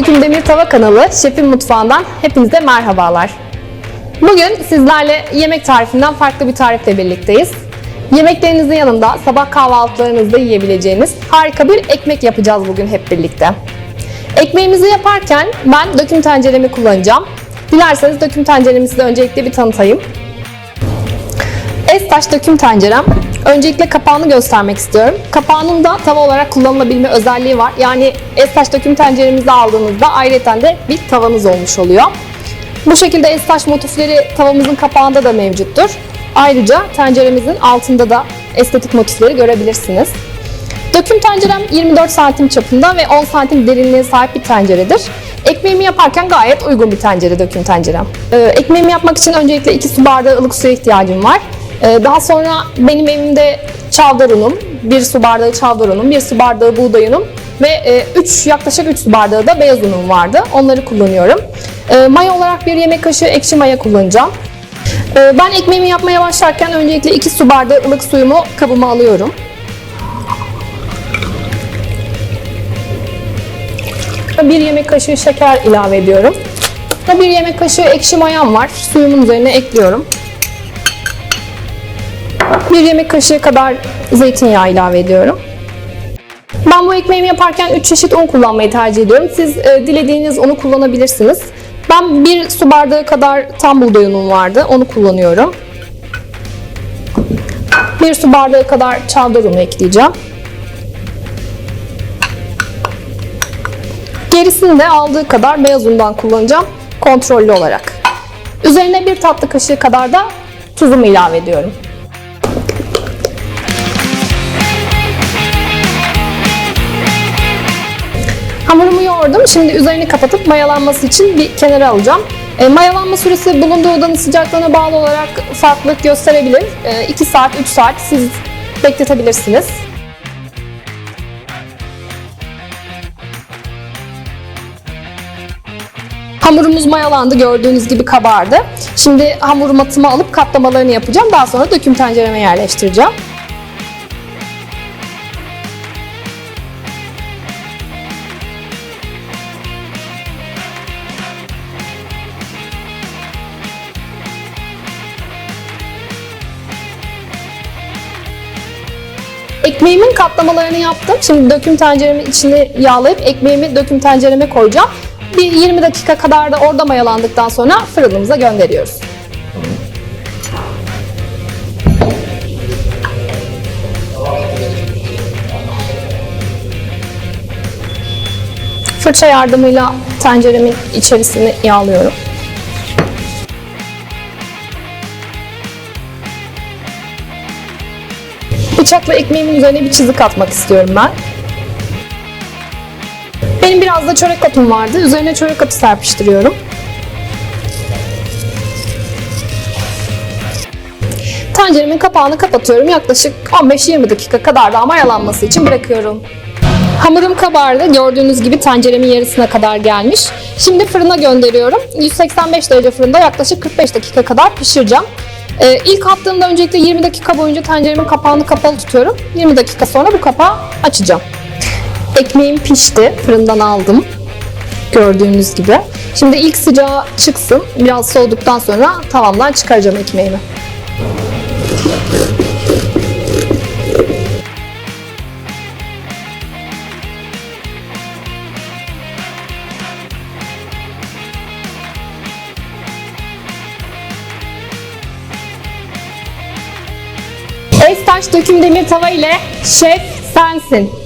Döküm Demir Tava kanalı Şefin Mutfağı'ndan hepinize merhabalar. Bugün sizlerle yemek tarifinden farklı bir tarifle birlikteyiz. Yemeklerinizin yanında sabah kahvaltılarınızda yiyebileceğiniz harika bir ekmek yapacağız bugün hep birlikte. Ekmeğimizi yaparken ben döküm tenceremi kullanacağım. Dilerseniz döküm tenceremi size öncelikle bir tanıtayım. Estaş döküm tencerem. Öncelikle kapağını göstermek istiyorum. Kapağının da tava olarak kullanılabilme özelliği var. Yani Estaş döküm tenceremizi aldığınızda ayrıca de bir tavanız olmuş oluyor. Bu şekilde Estaş motifleri tavamızın kapağında da mevcuttur. Ayrıca tenceremizin altında da estetik motifleri görebilirsiniz. Döküm tencerem 24 santim çapında ve 10 santim derinliğe sahip bir tenceredir. Ekmeğimi yaparken gayet uygun bir tencere döküm tencerem. Ee, ekmeğimi yapmak için öncelikle 2 su bardağı ılık suya ihtiyacım var. Ee, daha sonra benim evimde çavdar unum, 1 su bardağı çavdar unum, 1 su bardağı buğday unum ve 3 yaklaşık 3 su bardağı da beyaz unum vardı. Onları kullanıyorum. Ee, maya olarak bir yemek kaşığı ekşi maya kullanacağım. Ee, ben ekmeğimi yapmaya başlarken öncelikle 2 su bardağı ılık suyumu kabıma alıyorum. Bir yemek kaşığı şeker ilave ediyorum. Bir yemek kaşığı ekşi mayam var. Suyumun üzerine ekliyorum. Bir yemek kaşığı kadar zeytinyağı ilave ediyorum. Ben bu ekmeğimi yaparken 3 çeşit un kullanmayı tercih ediyorum. Siz e, dilediğiniz unu kullanabilirsiniz. Ben bir su bardağı kadar tam buğday unum vardı. Onu kullanıyorum. Bir su bardağı kadar çavdar unu ekleyeceğim. Gerisini de aldığı kadar beyaz undan kullanacağım kontrollü olarak. Üzerine bir tatlı kaşığı kadar da tuzumu ilave ediyorum. Yoğurdum. Şimdi üzerini kapatıp mayalanması için bir kenara alacağım. E, mayalanma süresi bulunduğu odanın sıcaklığına bağlı olarak farklılık gösterebilir. E, 2 saat, 3 saat siz bekletebilirsiniz. Hamurumuz mayalandı. Gördüğünüz gibi kabardı. Şimdi hamur matıma alıp katlamalarını yapacağım. Daha sonra döküm tencereme yerleştireceğim. Ekmeğimin katlamalarını yaptım. Şimdi döküm tenceremin içini yağlayıp ekmeğimi döküm tencereme koyacağım. Bir 20 dakika kadar da orada mayalandıktan sonra fırınımıza gönderiyoruz. Fırça yardımıyla tenceremin içerisini yağlıyorum. Bıçakla ekmeğimin üzerine bir çizik atmak istiyorum ben. Benim biraz da çörek otum vardı. Üzerine çörek otu serpiştiriyorum. Tenceremin kapağını kapatıyorum. Yaklaşık 15-20 dakika kadar da mayalanması için bırakıyorum. Hamurum kabardı. Gördüğünüz gibi tenceremin yarısına kadar gelmiş. Şimdi fırına gönderiyorum. 185 derece fırında yaklaşık 45 dakika kadar pişireceğim. Ee, ilk attığımda öncelikle 20 dakika boyunca tenceremin kapağını kapalı tutuyorum. 20 dakika sonra bu kapağı açacağım. Ekmeğim pişti. Fırından aldım. Gördüğünüz gibi. Şimdi ilk sıcağı çıksın. Biraz soğuduktan sonra tavamdan çıkaracağım ekmeğimi. Estaş döküm demir tava ile şef sensin.